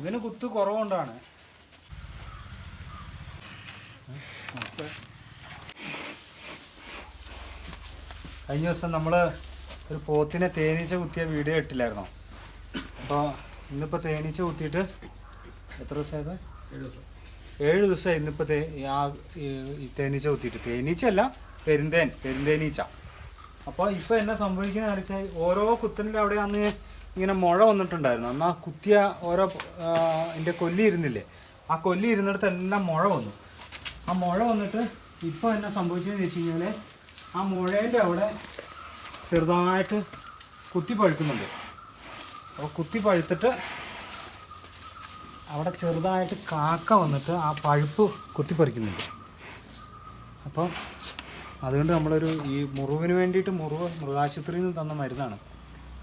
ഇവന് കുത്ത് കുറവുകൊണ്ടാണ്. കഴിഞ്ഞ ദിവസം നമ്മൾ ഒരു പോത്തിനെ തേനീച്ച കുത്തിയ വീഡിയോ ഇട്ടില്ലായിരുന്നോ? അപ്പോൾ ഇന്നിപ്പോൾ തേനീച്ച കുത്തിയിട്ട് എത്ര ദിവസമായത് ഏഴ് ദിവസമായി ഇന്നിപ്പോൾ തേ ആ തേനീച്ച കുത്തിയിട്ട്. തേനീച്ചയല്ല പെരുന്തേൻ പെരുന്തേനീച്ച. അപ്പോൾ ഇപ്പോൾ എന്നാ സംഭവിക്കുന്ന വെച്ചാൽ ഓരോ കുത്തലിന്റെ അവിടെ അന്ന് ഇങ്ങനെ മുഴ വന്നിട്ടുണ്ടായിരുന്നു. അന്ന് ആ കുത്തിയ ഓരോ എന്റെ കൊല്ലി ഇരുന്നില്ലേ? ആ കൊല്ലി ഇരുന്നിടത്ത് എല്ലാം മുഴ വന്നു. ആ മുഴ വന്നിട്ട് ഇപ്പോൾ എന്നാ സംഭവിച്ചതെന്ന് വെച്ച് കഴിഞ്ഞാൽ ആ മുഴേന്റെ അവിടെ ചെറുതായിട്ട് കുത്തി പഴുക്കുന്നുണ്ട്. അപ്പോൾ കുത്തി പഴുത്തിട്ട് അവിടെ ചെറുതായിട്ട് കാക്ക വന്നിട്ട് ആ പഴുപ്പ് കുത്തിപ്പറിക്കുന്നുണ്ട് അപ്പം അതുകൊണ്ട് നമ്മളൊരു ഈ മുറിവിന് വേണ്ടിയിട്ട് മുറിവ് മൃഗാശുപത്രിയിൽ നിന്ന് തന്ന മരുന്നാണ്.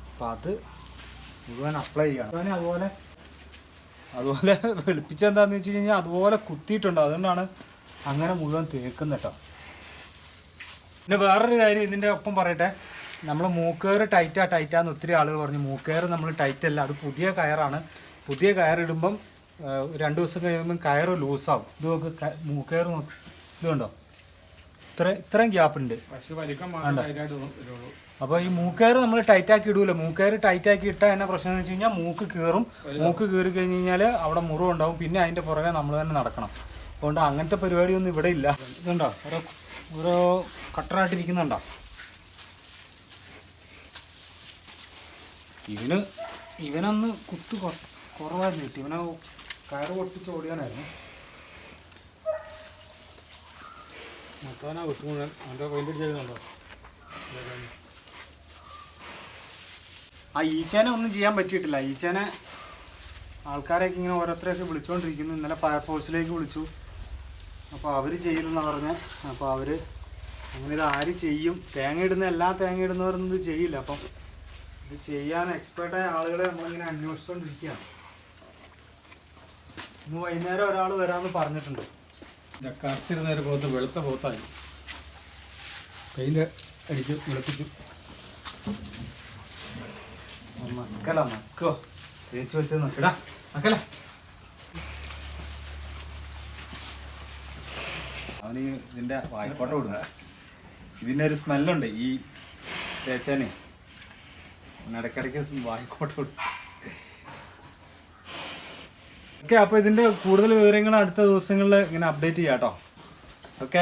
അപ്പോൾ അത് മുഴുവൻ അപ്ലൈ ചെയ്യണം. അതുപോലെ അതുപോലെ വെളുപ്പിച്ചെന്താന്ന് വെച്ച് കഴിഞ്ഞാൽ അതുപോലെ കുത്തിയിട്ടുണ്ട്. അതുകൊണ്ടാണ് അങ്ങനെ മുഴുവൻ തേക്കുന്നത് കേട്ടോ പിന്നെ വേറൊരു കാര്യം ഇതിന്റെ ഒപ്പം പറയട്ടെ. നമ്മൾ മൂക്കേറ് ടൈറ്റാ ടൈറ്റാന്ന് ഒത്തിരി ആളുകൾ പറഞ്ഞു. മൂക്കേറ് നമ്മൾ ടൈറ്റ് അല്ല. അത് പുതിയ കയറാണ്. പുതിയ കയറിടുമ്പം രണ്ട് ദിവസം കഴിയുമ്പം കയറ് ലൂസാവും ഇത് നോക്ക് മൂക്കേർ നോക്ക്. ഇത് കണ്ടോ ഇത്ര ഇത്രയും ഗ്യാപ്പ് ഉണ്ട് അപ്പോൾ ഈ മൂക്കയർ നമ്മൾ ടൈറ്റ് ആക്കി ഇടൂല. മൂക്കയർ ടൈറ്റാക്കി ഇട്ടാൽ എന്നാ പ്രശ്നം എന്ന് വെച്ച് കഴിഞ്ഞാൽ മൂക്ക് കീറും. മൂക്ക് കീറി കഴിഞ്ഞ് കഴിഞ്ഞാൽ അവിടെ മുറിവ് ഉണ്ടാവും. പിന്നെ അതിന്റെ പുറകെ നമ്മൾ തന്നെ നടക്കണം. അതുകൊണ്ട് അങ്ങനത്തെ പരിപാടിയൊന്നും ഇവിടെ ഇല്ല. ഇതുണ്ടോ? ഓരോ ഓരോ കട്ടറായിട്ടിരിക്കുന്നുണ്ടോ? ഇവന് ഇവനന്ന് കുത്ത് കുറവായിരുന്നു കിട്ടി. ഇവനെ കയറ് പൊട്ടിച്ച് ഓടിയാനായിരുന്നു മൊത്തവനാ വിട്ടു മുഴുവൻ അവന്റെ പെയിന്റ് ചെയ്യുന്നുണ്ടോ ആ ഈച്ചേനെ ഒന്നും ചെയ്യാൻ പറ്റിയിട്ടില്ല. ഈച്ചേനെ ആൾക്കാരെയൊക്കെ ഇങ്ങനെ ഓരോരുത്തരെയൊക്കെ വിളിച്ചുകൊണ്ടിരിക്കുന്നു ഇന്നലെ ഫയർഫോഴ്സിലേക്ക് വിളിച്ചു. അപ്പോൾ അവർ ചെയ്യുന്നെന്ന് പറഞ്ഞ്. അപ്പോൾ അവർ അങ്ങനെ ഇത് ആര് ചെയ്യും? തേങ്ങ ഇടുന്ന എല്ലാ തേങ്ങ ഇടുന്നവരൊന്നും ഇത് ചെയ്യില്ല. അപ്പം ഇത് ചെയ്യാൻ എക്സ്പേർട്ടായ ആളുകളെ നമ്മളിങ്ങനെ അന്വേഷിച്ചുകൊണ്ടിരിക്കുകയാണ് ഇന്ന് വൈകുന്നേരം ഒരാൾ വരാമെന്ന് പറഞ്ഞിട്ടുണ്ട്. കറുത്തിരുന്ന നേരെ പോത്ത് വെളുത്ത പോത്തായി. പെയിന്റ് അടിച്ച് വെളുപ്പിച്ചു. മക്കല മക്കോ. തേച്ച് വെച്ച് നിൽക്കടാ മക്കല. അവന് ഇതിന്റെ വായ്പോട്ട വിടുന്ന ഇതിന്റെ ഒരു സ്മെല്ലുണ്ട് ഈ തേച്ചേനെ. ഇടയ്ക്കിടയ്ക്ക് വായ്ക്കോട്ട വിടും ഓക്കെ അപ്പോൾ ഇതിന്റെ കൂടുതൽ വിവരങ്ങൾ അടുത്ത ദിവസങ്ങളിൽ ഇങ്ങനെ അപ്ഡേറ്റ് ചെയ്യാം കേട്ടോ ഓക്കെ